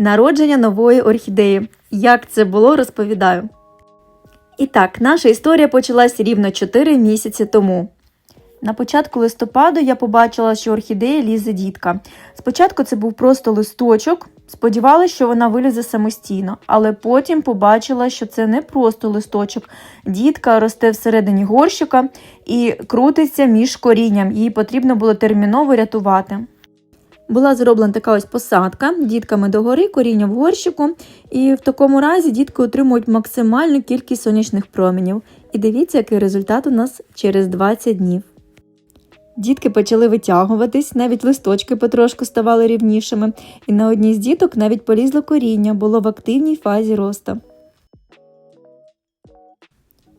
Народження нової орхідеї. Як це було, розповідаю. І так, наша історія почалась рівно 4 місяці тому. На початку листопаду я побачила, що орхідея лізе дітка. Спочатку це був просто листочок, сподівалася, що вона вилізе самостійно, але потім побачила, що це не просто листочок. Дітка росте всередині горщика і крутиться між корінням. Її потрібно було терміново рятувати. Була зроблена така ось посадка дітками догори, коріння в горщику, і в такому разі дітки отримують максимальну кількість сонячних променів. І дивіться, який результат у нас через 20 днів. Дітки почали витягуватись, навіть листочки потрошку ставали рівнішими, і на одній з діток навіть полізло коріння, було в активній фазі росту.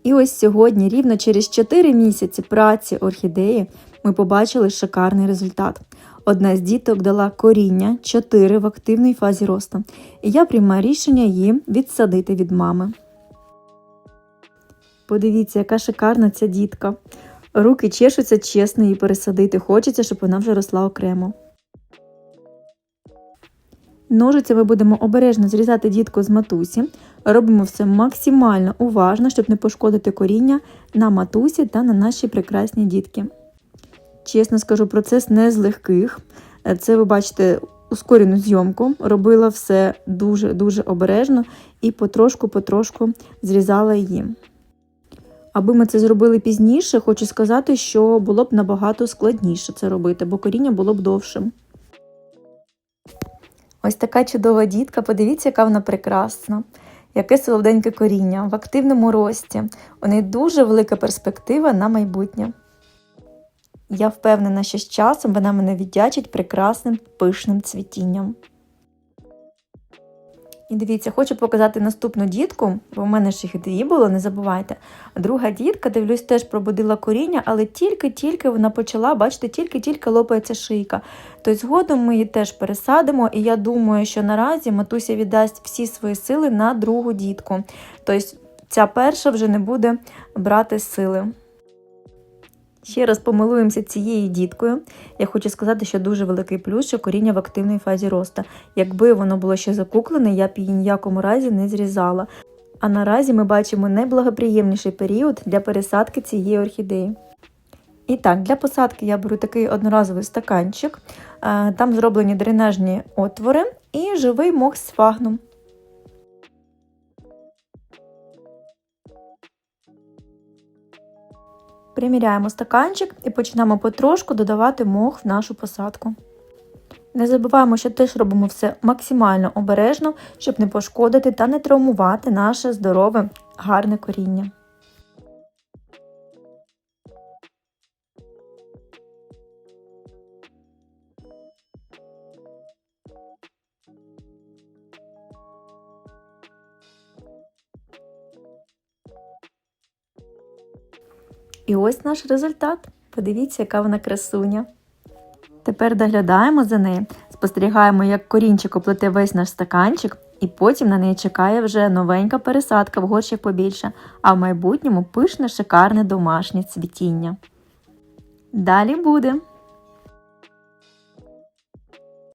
І ось сьогодні, рівно через 4 місяці праці орхідеї, ми побачили шикарний результат. Одна з діток дала коріння 4 в активній фазі росту, і я приймаю рішення її відсадити від мами. Подивіться, яка шикарна ця дітка. Руки чешуться чесно її пересадити. Хочеться, щоб вона вже росла окремо. Ножицями будемо обережно зрізати дітку з матусі. Робимо все максимально уважно, щоб не пошкодити коріння на матусі та на наші прекрасні дітки. Чесно скажу, процес не з легких. Це ви бачите ускорену зйомку. Робила все дуже-дуже обережно і потрошку-потрошку зрізала її. Аби ми це зробили пізніше, хочу сказати, що було б набагато складніше це робити, бо коріння було б довшим. Ось така чудова дітка, подивіться, яка вона прекрасна, яке солоденьке коріння в активному рості. У неї дуже велика перспектива на майбутнє. Я впевнена, що з часом вона мене віддячить прекрасним пишним цвітінням. І дивіться, хочу показати наступну дітку, бо в мене ж їх дві було, не забувайте. Друга дітка, дивлюсь, теж пробудила коріння, але тільки-тільки вона почала, бачите, тільки-тільки лопається шийка. Тобто згодом ми її теж пересадимо, і я думаю, що наразі матуся віддасть всі свої сили на другу дітку. Тобто ця перша вже не буде брати сили. Ще раз помилуємося цією діткою. Я хочу сказати, що дуже великий плюс, що коріння в активній фазі росту. Якби воно було ще закуклене, я б її ніякому разі не зрізала. А наразі ми бачимо найблагоприємніший період для пересадки цієї орхідеї. І так, для посадки я беру такий одноразовий стаканчик, Е, там зроблені дренажні отвори і живий мох з фагном. Приміряємо стаканчик і починаємо потрошку додавати мох в нашу посадку. Не забуваємо, що теж робимо все максимально обережно, щоб не пошкодити та не травмувати наше здорове, гарне коріння. І ось наш результат. Подивіться, яка вона красуня. Тепер доглядаємо за нею, спостерігаємо, як корінчик оплете весь наш стаканчик, і потім на неї чекає вже новенька пересадка в горщик побільше, а в майбутньому пишне шикарне домашнє цвітіння. Далі буде.